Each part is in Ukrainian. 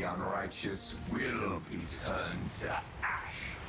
the unrighteous will be turned to ash.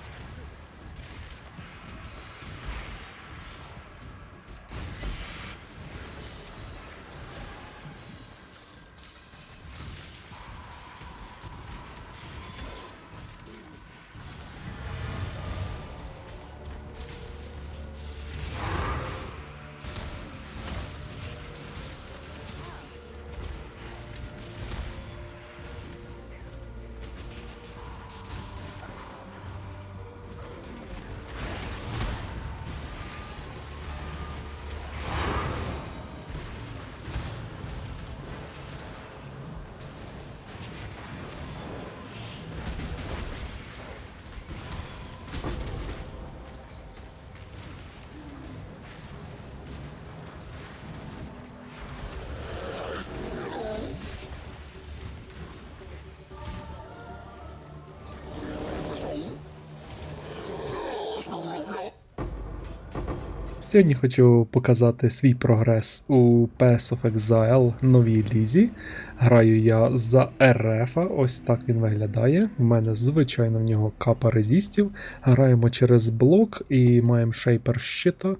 Сьогодні хочу показати свій прогрес у Pass of Exile новій лізі. Граю я за РФ, ось так він виглядає. У мене, звичайно, в нього капа резістів. Граємо через блок і маємо шейпер щита,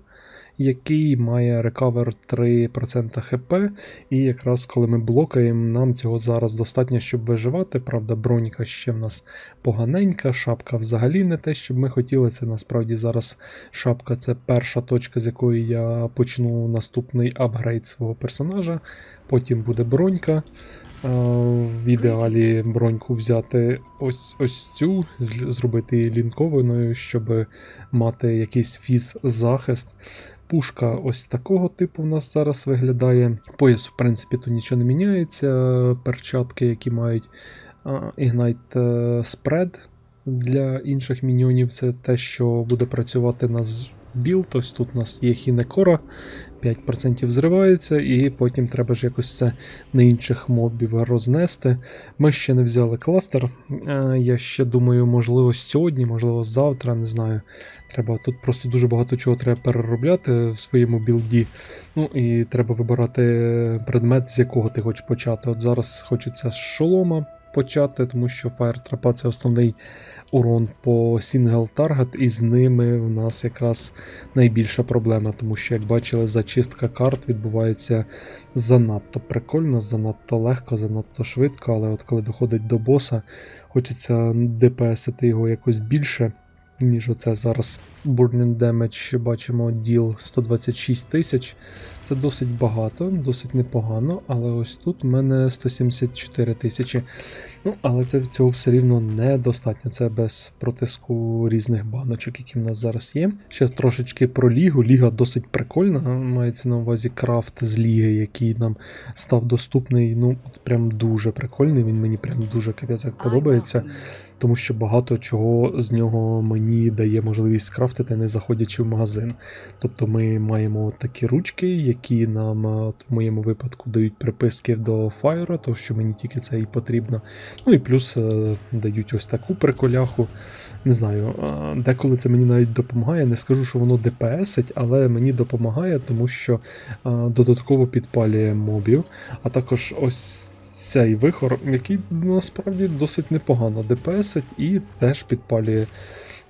який має рекавер 3% хп. І якраз коли ми блокаємо, нам цього зараз достатньо, щоб виживати. Правда, бронька ще в нас поганенька, шапка взагалі не те, щоб ми хотіли. Це насправді зараз шапка це перша точка, з якої я почну наступний апгрейд свого персонажа. Потім буде бронька. Е, В ідеалі броньку взяти ось ось цю, зробити її лінкованою, щоб мати якийсь фіз-захист. Пушка ось такого типу в нас зараз виглядає. Пояс, в принципі, тут нічого не міняється. Перчатки, які мають Ignite е, Spread для інших міньйонів, це те, що буде працювати на білд. Ось тут у нас є хінекора, 5% зривається, і потім треба ж якось це на інших мобів рознести. Ми ще не взяли кластер. Е, Я ще думаю, можливо, сьогодні, можливо, завтра, не знаю. Треба тут просто дуже багато чого треба переробляти в своєму білді. Ну і треба вибирати предмет, з якого ти хочеш почати. От зараз хочеться з шолома почати, тому що Fire Trap це основний урон по сингл таргет, і з ними в нас якраз найбільша проблема, тому що, як бачили, зачистка карт відбувається занадто прикольно, занадто легко, занадто швидко, але от коли доходить до боса, хочеться ДПСити його якось більше. Ніж оце зараз Burning Damage бачимо діл 126 тисяч. Це досить багато, досить непогано, але ось тут в мене 174 тисячі. Ну, але це цього все рівно недостатньо. Це без протиску різних баночок, які в нас зараз є. Ще трошечки про лігу. Ліга досить прикольна. Мається на увазі крафт з ліги, який нам став доступний. Ну, от прям дуже прикольний. Він мені прям дуже капець подобається. Тому що багато чого з нього мені дає можливість скрафтити, не заходячи в магазин. Тобто ми маємо такі ручки, які нам от в моєму випадку дають приписки до фаєра, тому що мені тільки це і потрібно. Ну і плюс е, дають ось таку приколяху. Не знаю, а, деколи це мені навіть допомагає. Не скажу, що воно ДПСить, але мені допомагає, тому що додатково підпалює мобів. А також ось цей вихор, який насправді досить непогано ДПСить і теж підпалює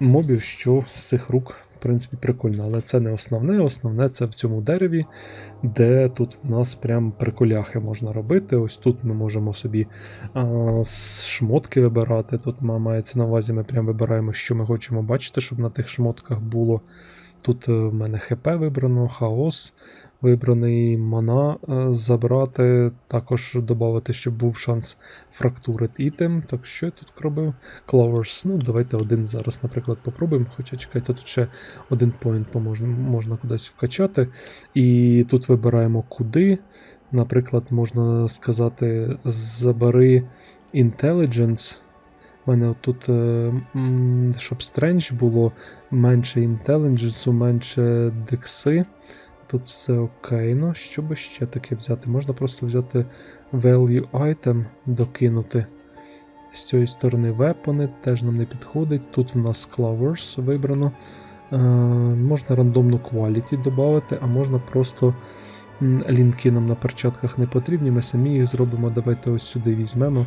мобів, що з цих рук. В принципі, прикольно, але це не основне. Основне це в цьому дереві, де тут в нас прям приколяхи можна робити. Ось тут ми можемо собі а, шмотки вибирати. Тут мається на увазі, ми прям вибираємо, що ми хочемо бачити, щоб на тих шмотках було. Тут е, в мене ХП вибрано, хаос вибраний, мана е, забрати, також додати, щоб був шанс фрактурит ітем. Так що я тут робив? Clovers. Ну, давайте один зараз, наприклад, попробуємо. Хоча чекайте, тут ще один поінт можна, можна кудись вкачати. І тут вибираємо куди. Наприклад, можна сказати, забери Intelligence. У мене тут, е, щоб Strange було менше інтелідженсу, менше декси. Тут все окей. Ну, що би ще таке взяти? Можна просто взяти value item, докинути. З цієї сторони вепони теж нам не підходить. Тут в нас Clovers вибрано. Е, можна рандомну quality додати, а можна просто Лінки нам на перчатках не потрібні, ми самі їх зробимо. Давайте ось сюди візьмемо.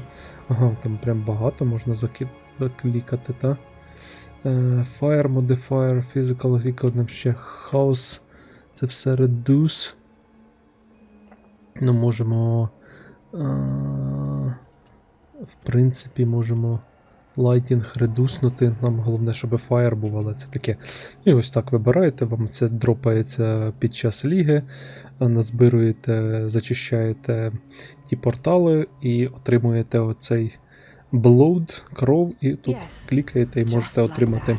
Ага, там прям багато можна заки... заклікати, та? Е, Fire Modifier, Physical Record, нам ще House. Це все Reduce. Ну, можемо. е, В принципі, можемо лайтінг редуснути. Нам головне, щоб Fire був, але це таке. І ось так вибираєте, вам це дропається під час ліги, назбируєте, зачищаєте ті портали і отримуєте оцей blood, кров, і тут Yes, клікаєте і можете just like отримати.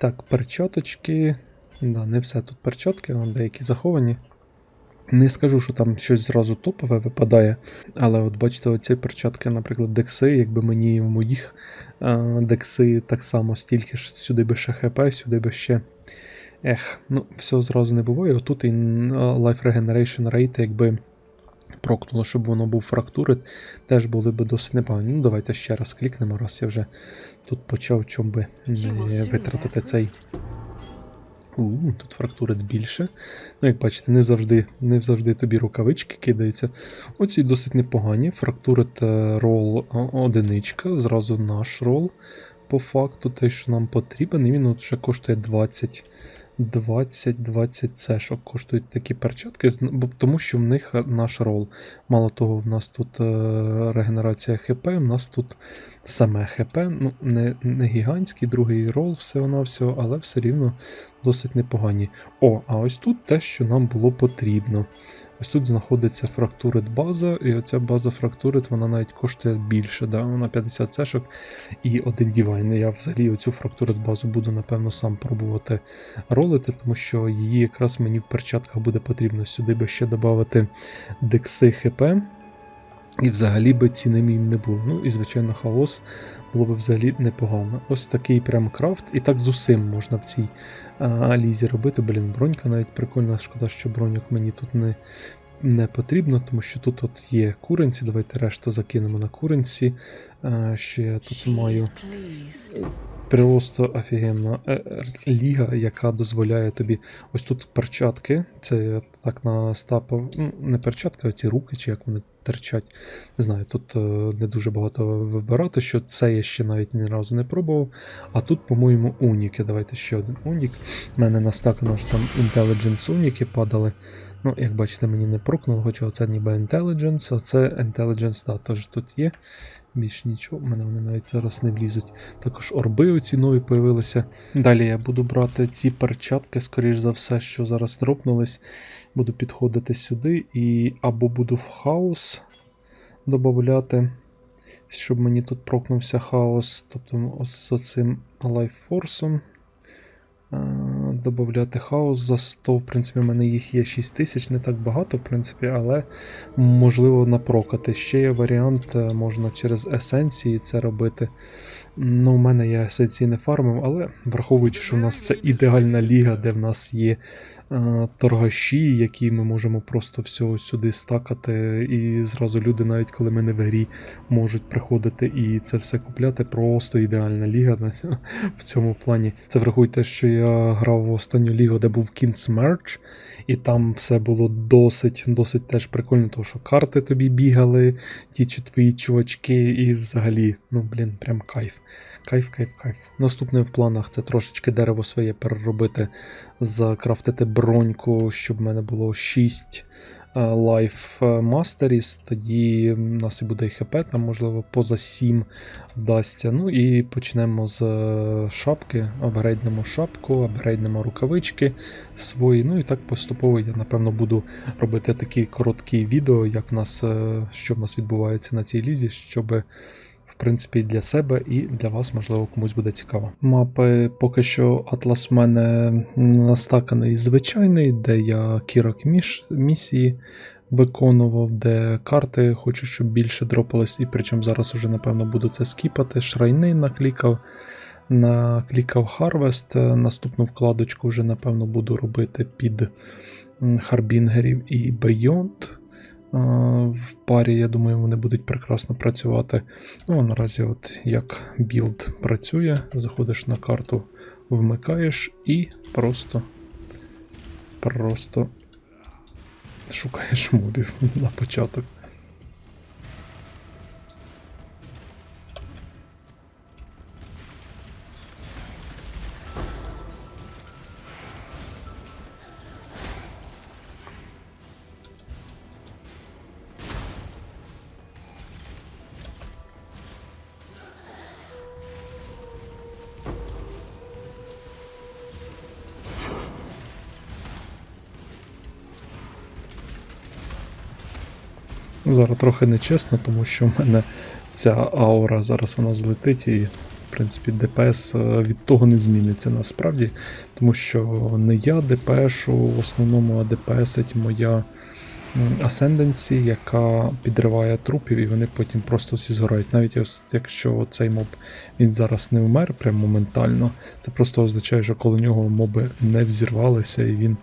Так, перчаточки. Да, не все тут перчатки, а деякі заховані. Не скажу, що там щось зразу топове випадає, але от бачите, оці перчатки, наприклад, декси, якби мені в моїх декси так само стільки ж сюди би ще хп, сюди би ще. Ех, ну, все зразу не буває. Отут і Life Regeneration Rate, якби прокнуло, щоб воно був фрактури, теж були б досить непогані. Ну, давайте ще раз клікнемо, раз я вже тут почав, чом би не витратити цей. У, тут фрактури більше. Ну, як бачите, не завжди, не завжди тобі рукавички кидаються. Оці досить непогані. Фрактурит рол одиничка, зразу наш рол. По факту, те, що нам потрібен, і він от ще коштує 20. 20-20 цешок коштують такі перчатки, тому що в них е, наш рол. Мало того, в нас тут е, регенерація ХП, в нас тут саме ХП, ну, не, не гігантський, другий рол, всього-навсього, але все рівно досить непогані. О, а ось тут те, що нам було потрібно. Ось тут знаходиться фрактурит база, і оця база фрактурит, вона навіть коштує більше, да? вона 50 цешок і один дівайн. Я взагалі оцю фрактурит базу буду, напевно, сам пробувати ролити, тому що її якраз мені в перчатках буде потрібно. Сюди би ще додати декси ХП. І взагалі би ціни мій не було. Ну і звичайно, хаос було б взагалі непогано. Ось такий прям крафт, і так з усім можна в цій а, лізі робити. Блін, бронька навіть прикольна. Шкода, що броньок мені тут не, не потрібно, тому що тут от є куренці. Давайте решту закинемо на куренці. А, що я тут маю. Просто офігенна е, е, ліга, яка дозволяє тобі. Ось тут перчатки. Це я так настапав. Ну, не перчатки, а ці руки, чи як вони терчать. Не знаю, тут е, не дуже багато вибирати, що це я ще навіть ні разу не пробував. А тут, по-моєму, уніки. Давайте ще один унік. У мене настакано що там Intelligence уніки падали. Ну, як бачите, мені не прокнуло, хоча це ніби Intelligence, а це Intelligence, да, теж тут є. Більш нічого, в мене вони навіть зараз не влізуть. Також орби оці нові появилися. Далі я буду брати ці перчатки, скоріш за все, що зараз дропнулись. Буду підходити сюди і або буду в хаос додати, щоб мені тут прокнувся хаос. Тобто з цим лайффорсом. Добавляти хаос за 100. В принципі, в мене їх є 6 тисяч, не так багато, в принципі, але можливо напрокати. Ще є варіант, е, можна через есенції це робити. Ну, у мене я есенції не фармив, але враховуючи, що в нас це ідеальна ліга, де в нас є е, торгаші, які ми можемо просто всього сюди стакати, і зразу люди, навіть коли ми не в грі, можуть приходити і це все купляти. Просто ідеальна ліга в цьому плані. Це врахуйте, що я грав в останню лігу, де був Merge, і там все було досить, досить теж прикольно, тому що карти тобі бігали, ті чи твої чувачки, і взагалі, ну блін, прям кайф. Кайф, кайф, кайф. Наступне в планах це трошечки дерево своє переробити, закрафтити броньку, щоб в мене було 6 лайф мастеріс, тоді в нас і буде і ХП, там, можливо, поза 7 вдасться. Ну і почнемо з е, шапки, апгрейднемо шапку, апгрейднемо рукавички свої. Ну і так поступово я, напевно, буду робити такі короткі відео, як в нас, е, що в нас відбувається на цій лізі, щоб. Принципі, для себе і для вас, можливо, комусь буде цікаво. Мапи поки що Атлас в мене настаканий звичайний, де я кірок міш, місії виконував, де карти хочу, щоб більше дропались, і причому зараз вже, напевно, буду це скіпати. Шрайни наклікав, наклікав Harvest. Наступну вкладочку вже, напевно, буду робити під Харбінгерів і Beyond. В парі, я думаю, вони будуть прекрасно працювати. Ну, а наразі, от як білд працює, заходиш на карту, вмикаєш і просто просто шукаєш мобів на початок. Зараз трохи нечесно, тому що в мене ця аура зараз вона злетить і, в принципі, ДПС е, від того не зміниться насправді. Тому що не я ДПшу в основному, а ДПСить моя Асценденсі, яка підриває трупів, і вони потім просто всі згорають. Навіть якщо цей моб він зараз не вмер прям моментально, це просто означає, що коло нього моби не взірвалися, і він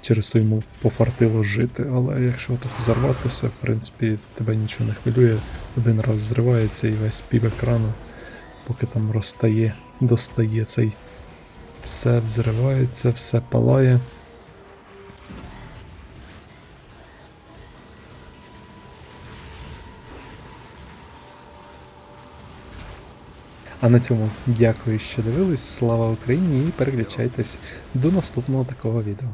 через то йому пофартило жити. Але якщо так взорватися, в принципі, тебе нічого не хвилює, один раз зривається і весь пів екрану, поки там розтає, достає цей. Все взривається, все палає. А на цьому дякую, що дивились. Слава Україні і переключайтесь до наступного такого відео.